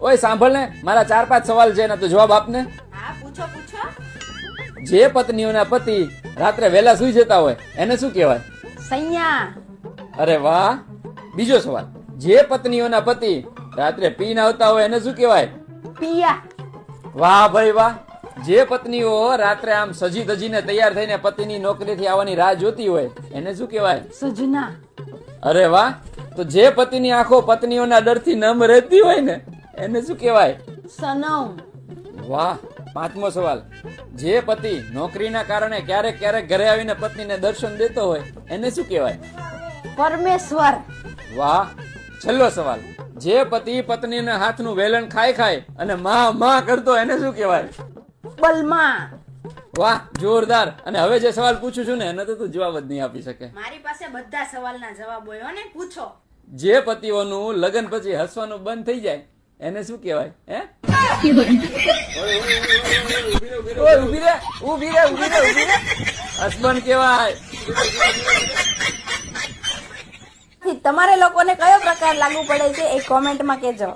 ઓય સાંભળ ને મારા ચાર પાંચ સવાલ છે ને તો જવાબ આપને. હા પૂછો પૂછો. જે પત્નીઓના પતિ રાત્રે વહેલા સુઈ જતા હોય એને શું કહેવાય? સૈયા. અરે વાહ! બીજો સવાલ. જે પત્નીઓના પતિ રાત્રે પીને આવતા હોય એને શું કહેવાય? પિયા. વાહ ભાઈ વાહ! જે પત્નીઓ રાત્રે આમ સજી ધજીને તૈયાર થઈને પતિની નોકરીથી આવવાની રાહ જોતી હોય એને શું કહેવાય? સજના અરે વાહ! તો જે પતિની આંખો પત્નીઓના ડરથી નમ રહેતી હોય ને એને શું કહેવાય? સનમ. વાહ પાંચમો સવાલ. જે પતિ નોકરીના કારણે ક્યારેક ક્યારેક ઘરે આવીને પત્નીને દર્શન દેતો હોય એને શું કહેવાય? પરમેશ્વર. વાહ છેલ્લો સવાલ. જે પતિ પત્નીના હાથનું વેલણ ખાય ખાય અને માં માં કરતો એને શું કહેવાય? બલમા. વાહ જોરદાર. અને હવે જે સવાલ પૂછું છું ને એને તો તું જવાબ જ નહીં આપી શકે. મારી પાસે બધા સવાલના જવાબ હોય ને? પૂછો. જે પતિઓનું લગ્ન પછી હસવાનું બંધ થઈ જાય એને શું કહેવાય? હે? ઓય, ઊભી રે ઊભી રે ઊભી રે ઊભી રે. હસબન્ડ કહેવાય. તમારે લોકોને કયો પ્રકાર લાગુ પડે છે એ કોમેન્ટમાં કહેજો.